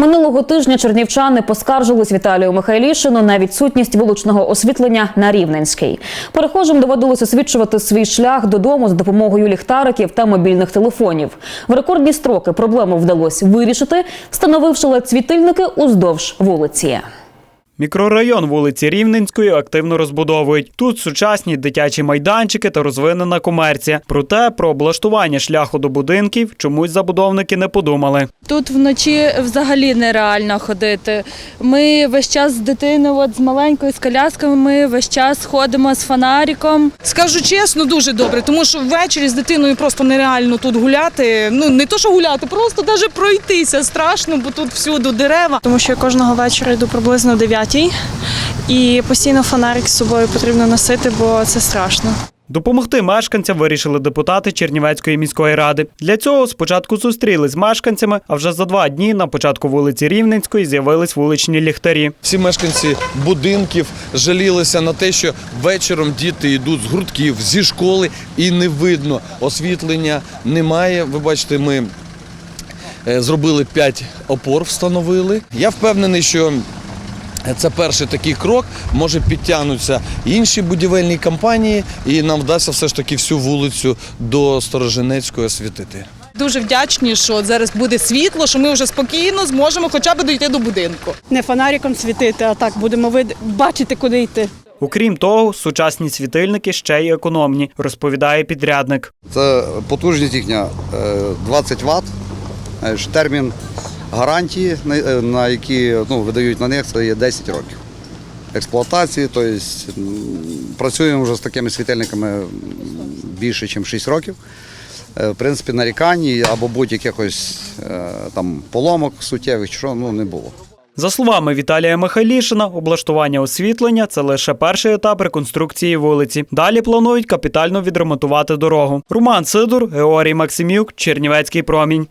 Минулого тижня чернівчани поскаржились Віталію Михайлішину на відсутність вуличного освітлення на Рівненській. Перехожим доводилось освічувати свій шлях додому з допомогою ліхтариків та мобільних телефонів. В рекордні строки проблему вдалося вирішити, встановивши led світильники уздовж вулиці. Мікрорайон вулиці Рівненської активно розбудовують. Тут сучасні дитячі майданчики та розвинена комерція. Проте про облаштування шляху до будинків чомусь забудовники не подумали. Тут вночі взагалі нереально ходити. Ми весь час з дитиною, от з маленькою з колясками, ми весь час ходимо з фонариком. Скажу чесно, дуже добре, тому що ввечері з дитиною просто нереально тут гуляти. Ну не то, що гуляти, просто навіть пройтися страшно, бо тут всюди дерева. Тому що я кожного вечора йду приблизно 9 партій, і постійно фонарик з собою потрібно носити, бо це страшно. Допомогти мешканцям вирішили депутати Чернівецької міської ради. Для цього спочатку зустрілись з мешканцями, а вже за два дні на початку вулиці Рівненської з'явились вуличні ліхтарі. Всі мешканці будинків жалілися на те, що вечором діти йдуть з гуртків, зі школи і не видно. Освітлення немає. Ви бачите, ми е, зробили п'ять опор, встановили. Я впевнений, що це перший такий крок. Може підтягнуться інші будівельні компанії, і нам вдасться все ж таки всю вулицю до Сторожинецької освітити. Дуже вдячні, що зараз буде світло, що ми вже спокійно зможемо хоча б дійти до будинку. не фонариком світити, а так будемо вид... бачити, куди йти. Окрім того, сучасні світильники ще й економні, розповідає підрядник. Це потужність їхня е, 20 Вт. Е, Термін гарантії, на- е, які ну, видають на них, це є 10 років експлуатації. Тобто працюємо вже з такими світильниками більше, ніж 6 років. Е, В принципі, нарікань або будь-якихось е, там поломок суттєвих, що ну, не було. За словами Віталія Михайлішина, облаштування освітлення це лише перший етап реконструкції вулиці. Далі планують капітально відремонтувати дорогу. Роман Сидор, Георгій Максимюк, Чернівецький промінь.